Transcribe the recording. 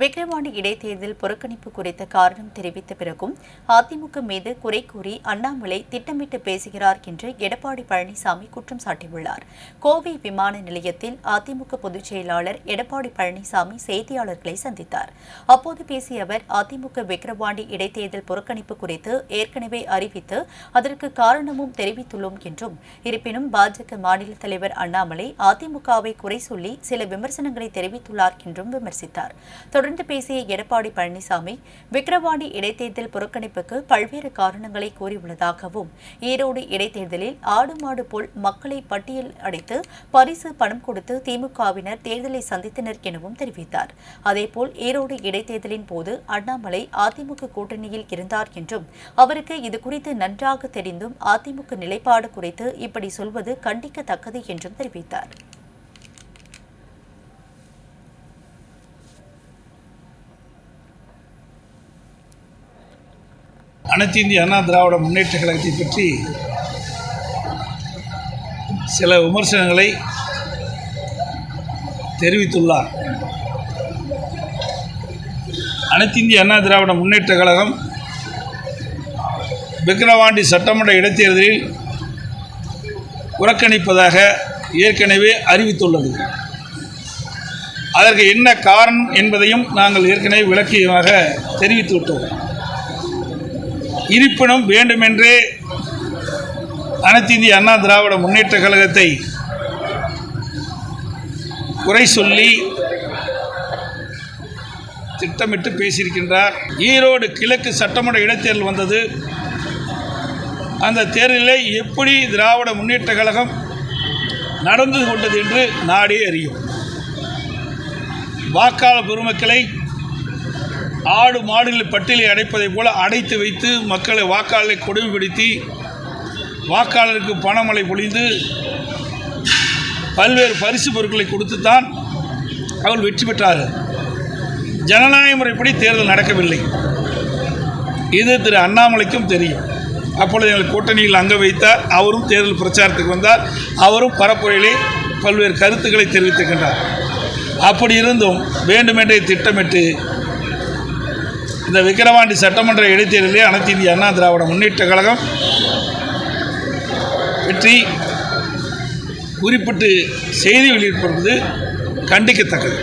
விக்கிரவாண்டி இடைத்தேர்தல் புறக்கணிப்பு குறித்த காரணம் தெரிவித்த பிறகும் அதிமுக மீது குறை கூறி அண்ணாமலை திட்டமிட்டு பேசுகிறார் என்று எடப்பாடி பழனிசாமி குற்றம் சாட்டியுள்ளார். கோவை விமான நிலையத்தில் அதிமுக பொதுச் செயலாளர் எடப்பாடி பழனிசாமி செய்தியாளர்களை சந்தித்தார். அப்போது பேசிய அவர் அதிமுக விக்கிரவாண்டி இடைத்தேர்தல் புறக்கணிப்பு குறித்து ஏற்கனவே அறிவித்து அதற்கு காரணமும் தெரிவித்துள்ளோம் என்றும் இருப்பினும் பாஜக மாநில தலைவர் அண்ணாமலை அதிமுகவை குறை சொல்லி சில விமர்சனங்களை தெரிவித்துள்ளார் என்றும் விமர்சித்தார். தொடர்ந்து பேசிய எடப்பாடி பழனிசாமி விக்கிரவாண்டி இடைத்தேர்தல் புறக்கணிப்புக்கு பல்வேறு காரணங்களை கூறியுள்ளதாகவும் ஈரோடு இடைத்தேர்தலில் ஆடு மாடு போல் மக்களை பட்டியல் அடைத்து பரிசு பணம் கொடுத்து திமுகவினர் தேர்தலை சந்தித்தனர் எனவும் தெரிவித்தார். அதேபோல் ஈரோடு இடைத்தேர்தலின் போது அண்ணாமலை அதிமுக கூட்டணியில் இருந்தார் என்றும் அவருக்கு இது குறித்து நன்றாக தெரிந்தும் அதிமுக நிலைப்பாடு குறித்து இப்படி சொல்வது கண்டிக்கத்தக்கது என்றும் தெரிவித்தார். அனைத்து இந்திய அண்ணா திராவிட முன்னேற்ற கழகத்தை பற்றி சில விமர்சனங்களை தெரிவித்துள்ளார். அனைத்து இந்திய அண்ணா திராவிட முன்னேற்ற கழகம் விக்கிரவாண்டி சட்டமன்ற இடைத்தேர்தலில் புறக்கணிப்பதாக ஏற்கனவே அறிவித்துள்ளது. அதற்கு என்ன காரணம் என்பதையும் நாங்கள் ஏற்கனவே விளக்கியமாக தெரிவித்துவிட்டோம். இருப்பினும் வேண்டுமென்றே அனைத்து இந்திய அண்ணா திராவிட முன்னேற்ற கழகத்தை குறை சொல்லி திட்டமிட்டு பேசியிருக்கின்றார். ஈரோடு கிழக்கு சட்டமன்ற இடைத்தேர்தல் வந்தது. அந்த தேர்தலை எப்படி திராவிட முன்னேற்ற கழகம் நடந்து கொண்டது என்று நாடே அறியும். வாக்காளர் பெருமக்களை ஆடு மாடுகளை பட்டியலை அடைப்பதைப் போல அடைத்து வைத்து மக்களை வாக்காளரை கொடுமைப்படுத்தி வாக்காளருக்கு பணமழை பொழிந்து பல்வேறு பரிசு பொருட்களை கொடுத்து தான் அவர்கள் வெற்றி பெற்றார்கள். ஜனநாயக முறைப்படி தேர்தல் நடக்கவில்லை. இது திரு அண்ணாமலைக்கும் தெரியும். அப்பொழுது எங்கள் கூட்டணியில் அங்க வைத்தார். அவரும் தேர்தல் பிரச்சாரத்துக்கு வந்தார். அவரும் பரப்புரையிலே பல்வேறு கருத்துக்களை தெரிவித்திருக்கின்றார். அப்படி இருந்தும் வேண்டுமென்றே திட்டமிட்டு இந்த விக்கிரவாண்டி சட்டமன்ற இடைத்தேர்தலில் அனைத்து இந்திய அண்ணா திராவிட முன்னேற்ற கழகம் வெற்றி குறிப்பிட்டு செய்தி வெளியிட்டிருப்பது கண்டிக்கத்தக்கது.